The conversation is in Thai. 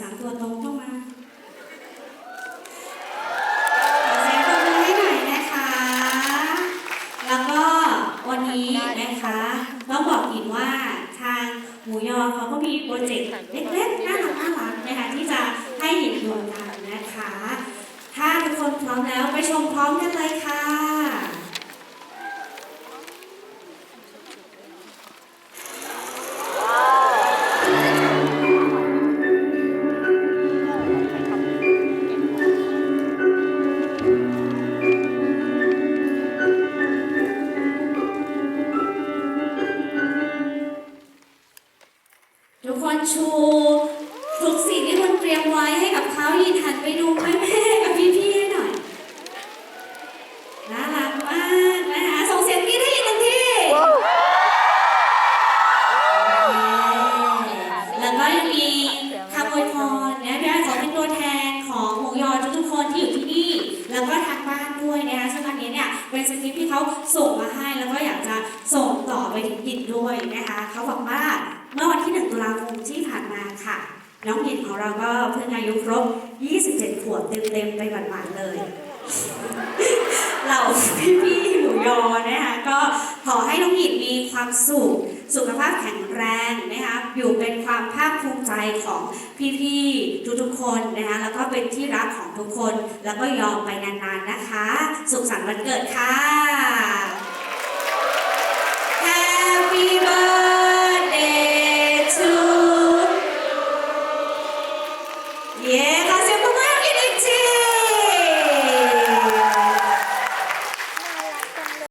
สามตัวตรงเข้ามาแสงตรงนี้หน่อยนะคะ แล้วก็วันนี้นะคะ ต้องบอกอีนว่าทางหมูยอเขาก็มีโปรเจกต์เล็กๆน่ารักน่ารักนะคะที่จะให้เห็นดวงกันนะคะ ถ้าทุกคนพร้อมแล้วไปชมพร้อมกันเลยค่ะ ทุกคนชูทุกสิ่งที่คุณเตรียมไว้ให้กับเขายินหันไปดูแม่ๆกับพี่ๆให้หน่อยน่ารักมากนะคะส่งเสียงกรี๊ดให้อีกหนึ่งทีโอเคแล้วก็ยังมีคำอวยพรนะพี่อาขอเป็นตัวแทนของหมูยอทุกๆคนที่อยู่ที่นี่ แล้วก็ทางบ้านด้วยนะคะซึ่งอันนี้เนี่ยเป็นสคริปต์ที่เขาส่งมาให้แล้วก็อยากจะส่งต่อไปถึงยินด้วยนะคะเขาบอกว่า เมื่อวันที่ 1 ตุลาคมที่ผ่านมาค่ะ น้องยินของเราก็เพิ่งอายุครบ 27 ขวบเต็มๆไปหวานๆเลยเหล่าพี่ๆหมูยอนะคะก็ขอให้น้องหยินมีความสุข สุขภาพแข็งแรงนะคะอยู่เป็นความภาคภูมิใจของพี่ๆทุกๆคนนะคะแล้วก็เป็นที่รักของทุกคน แล้วก็ยอมไปนานๆนะคะ สุขสันต์วันเกิดค่ะ